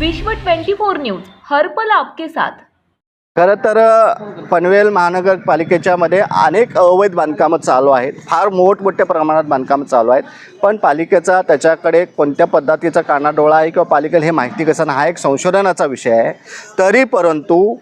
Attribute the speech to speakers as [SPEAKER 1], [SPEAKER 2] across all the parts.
[SPEAKER 1] विश्व 24 न्यूज हरपल आपके साथ.
[SPEAKER 2] खरं तर पनवेल महानगरपालिकेच्या मध्ये अनेक अवैध बांधकामं चालू आहेत. फार मोठमोठ्या प्रमाणात बांधकामं चालू आहेत. पण पालिकेचा त्याच्याकडे कोणत्या पद्धतीचा कानाडोळा आहे किंवा पालिकेला हे माहिती कसं हा एक संशोधनाचा विषय आहे. तरी परंतु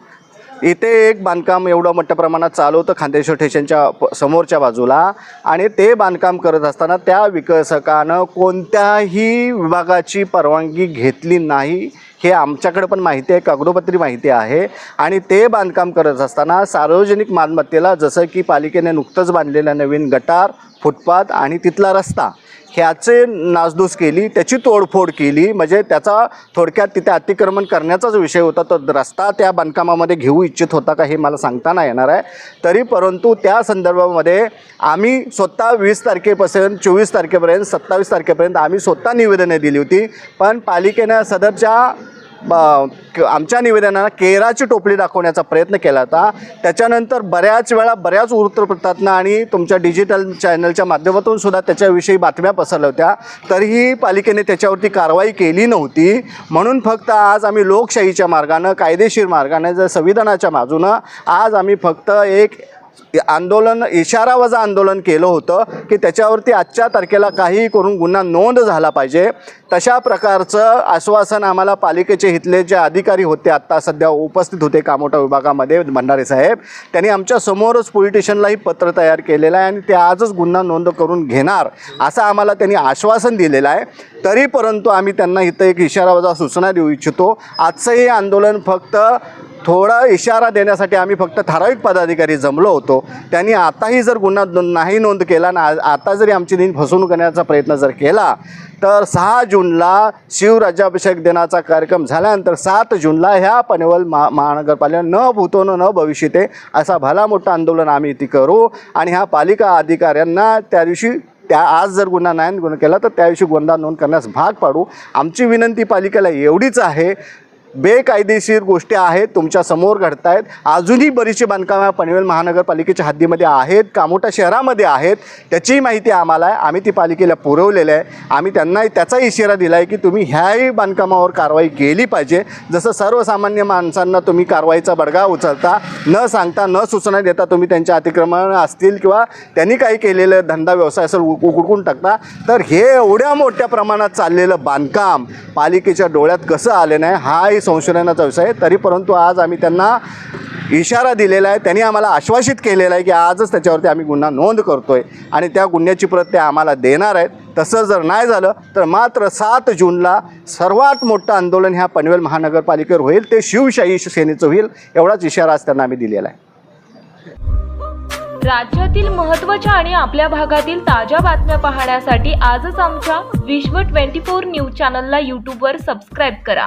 [SPEAKER 2] इथे एक बांधकाम एवढं मोठ्या प्रमाणात चालू होतं खांदेश्वर स्टेशनच्या समोरच्या बाजूला. आणि ते बांधकाम करत असताना त्या विकसकानं कोणत्याही विभागाची परवानगी घेतली नाही. हे आमच्याकडे पण माहिती आहे कागदोपत्री माहिती आहे. आणि ते बांधकाम करत असताना सार्वजनिक मालमत्तेला जसं की पालिकेने नुकतंच बांधलेलं नवीन गटार फुटपाथ आणि तिथला रस्ता ह्याचे नासधूस केली त्याची तोडफोड केली म्हणजे त्याचा थोडक्यात तिथे अतिक्रमण करण्याचाच विषय होता तो रस्ता त्या बांधकामामध्ये घेऊ इच्छित होता का हे मला सांगता नाही येणार आहे. तरी परंतु त्या संदर्भामध्ये आम्ही स्वतः वीस तारखेपासून चोवीस तारखेपर्यंत सत्तावीस तारखेपर्यंत आम्ही स्वतः निवेदने दिली होती. पण पालिकेनं सदरच्या आमच्या निवेदनानं केराची टोपली दाखवण्याचा प्रयत्न केला होता. त्याच्यानंतर बऱ्याच वेळा बऱ्याच वृत्तपत्रातनं आणि तुमच्या डिजिटल चॅनलच्या माध्यमातून सुद्धा त्याच्याविषयी बातम्या पसरल्या होत्या. तरीही पालिकेने त्याच्यावरती कारवाई केली नव्हती. म्हणून फक्त आज आम्ही लोकशाहीच्या मार्गानं कायदेशीर मार्गाने जर संविधानाच्या बाजूनं आज आम्ही फक्त एक आंदोलन इशारावजा आंदोलन केलं होतं की त्याच्यावरती आजच्या तारखेला काही करून गुन्हा नोंद झाला पाहिजे. तशा प्रकारचं आश्वासन आम्हाला पालिकेचे इथले जे अधिकारी होते आत्ता सध्या उपस्थित होते कामोठा विभागामध्ये भंडारे साहेब त्यांनी आमच्या समोरच पोलीस स्टेशनलाही पत्र तयार केलेलं आहे आणि ते आजच गुन्हा नोंद करून घेणार असं आम्हाला त्यांनी आश्वासन दिलेलं आहे. तरी परंतु आम्ही त्यांना इथं एक इशारावजा सूचना देऊ इच्छितो. आजचं हे आंदोलन फक्त थोडा इशारा देण्यासाठी आम्ही फक्त ठराविक पदाधिकारी जमलो होतो. त्यांनी आताही जर गुन्हा नोंद नाही नोंद केला ना आता जरी आमची दिन फसवणूक करण्याचा प्रयत्न जर केला तर सहा जूनला शिवराज्याभिषेक दिनाचा कार्यक्रम झाल्यानंतर सात जूनला ह्या पनवेल महा महानगरपालिका न भूतोनं न भविष्यते असा भला मोठं आंदोलन आम्ही इथे करू आणि ह्या पालिका अधिकाऱ्यांना त्या दिवशी त्या आज जर गुन्हा नाही गुन्हा केला तर त्या दिवशी गुन्हा नोंद करण्यास भाग पाडू. आमची विनंती पालिकेला एवढीच आहे बेकायदेशीर गोष्टी आहेत तुमच्यासमोर घडत आहेत अजूनही बरीचशी बांधकामं पनवेल महानगरपालिकेच्या हद्दीमध्ये आहेत कामोटा शहरामध्ये आहेत त्याचीही माहिती आम्हाला आहे. आम्ही ती पालिकेला पुरवलेलं आहे. आम्ही त्यांनाही त्याचा इशारा दिला आहे की तुम्ही ह्याही बांधकामावर कारवाई केली पाहिजे. जसं सर्वसामान्य माणसांना तुम्ही कारवाईचा बडगा उचलता न सांगता न सूचना देता तुम्ही त्यांच्या अतिक्रमण असतील किंवा त्यांनी काही केलेलं धंदा व्यवसाय असेल उ- टाकता तर हे एवढ्या मोठ्या प्रमाणात चाललेलं बांधकाम पालिकेच्या डोळ्यात कसं आले नाही हाही संशोधनाचा विषय आहे. तरी परंतु आज आम्ही त्यांना इशारा दिलेला आहे. त्यांनी आम्हाला आश्वासित केलेलं आहे की आजच त्याच्यावरती आम्ही गुन्हा नोंद करतो आहे आणि त्या गुन्ह्याची प्रत ते आम्हाला देणार आहेत. तसं जर नाही झालं तर मात्र सात जूनला सर्वात मोठं आंदोलन ह्या पनवेल महानगरपालिकेवर होईल. ते शिवशाही सेनेचं होईल एवढाच इशारा आज त्यांना आम्ही दिलेला आहे.
[SPEAKER 1] राज्यातील महत्त्वाच्या आणि आपल्या भागातील ताज्या बातम्या पाहण्यासाठी आजच आमच्या विश्व 24 न्यूज चॅनलला यूट्यूबवर सबस्क्राईब करा.